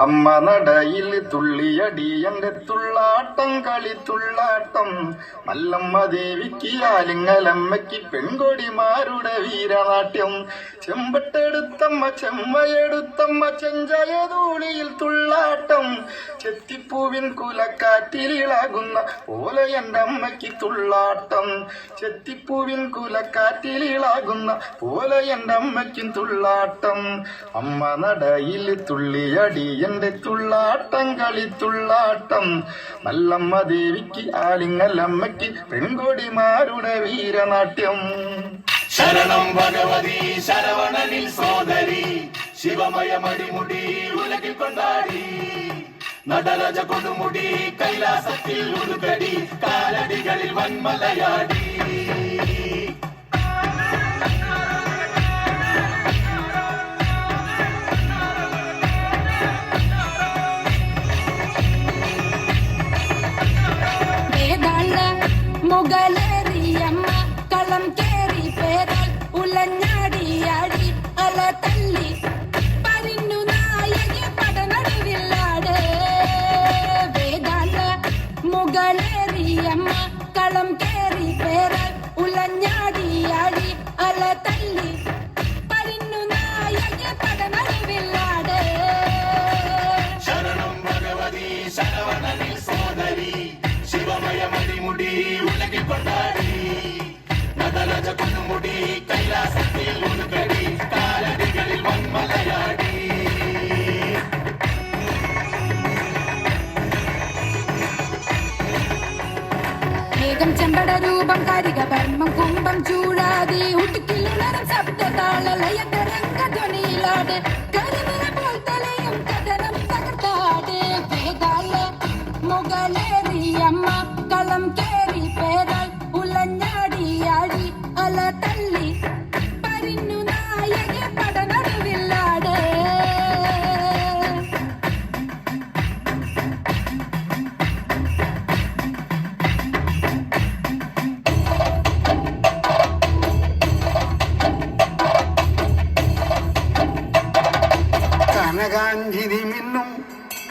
അമ്മ നടയിൽ തുള്ളിയടി എന്റെ തുള്ളാട്ടം കളി തുള്ളാട്ടം മല്ലമ്മ ദേവിക്ക് ആലിങ്ങലമ്മയ്ക്ക് പെൺകൊടിമാരുടെ വീരനാട്യം. ചെമ്പട്ടെടുത്തമ്മ ചെമ്മയെടുത്തമ്മ ചെഞ്ചയതൂളിയിൽ തുള്ളാട്ടം. ചെത്തിപ്പൂവിൻ കുലക്കാറ്റിലിളകുന്ന പോലെ എന്റെ അമ്മയ്ക്ക് തുള്ളാട്ടം. ചെത്തിപ്പൂവിൻ കുലക്കാറ്റിലിളകുന്ന പോലെ എന്റെ അമ്മയ്ക്കും തുള്ളാട്ടം. അമ്മ നടയിൽ തുള്ളിയടി എന്റെ തുള്ളാട്ടം കളിത്തുള്ളാട്ടം മല്ലമ്മ ദേവിക്ക് ആലിങ്ങലമ്മയ്ക്ക് പെൺകൊടിമാരുടെ വീരനാട്യം. ശരണം ഭഗവതി ശരവണനിൽ സോദരി ശിവമയ മടിമുടി ഉലകിൽ കൊണ്ടാടി. നടരജ കൊടുമുടി കൈലാസത്തിൽ ഉടുകടി കാലടികളിൽ വന്മലയാടി മുഗലേറിയമ്മ കളം കേറി പേരാൽ ഉലഞ്ഞാടിയാടി അല തല്ലി. പരിഞ്ഞു നായകി പടനടുവില്ലാട് ശരണം ഭഗവതി ശരവണനിൽ ശിവമയ മടിമുടി ഉലകിൽ കൊണ്ടാടി നടരജ കൊടുമുടി കൈലാസത്തിൽ വേഗം ചെമ്പട രൂപം കരിക പരമം കുംഭം ചൂടാതി ഉടുക്കിലുണരും താളലയതരംഗ ലയതരംഗധ്വനിയിലാട് കരിനിറ പോൽ തലയും കഥനം തകർത്താട് വേഗാല മുഗലേറിയമ്മ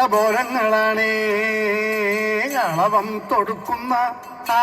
കബോലങ്ങളാണേ അളവം തൊടുക്കുന്ന ആ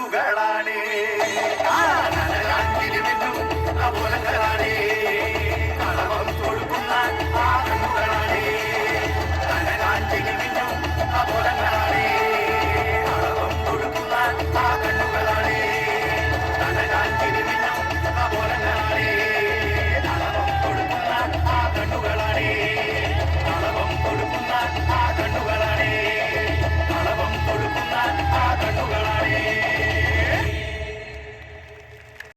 ആ കണ്ണുകളാണേ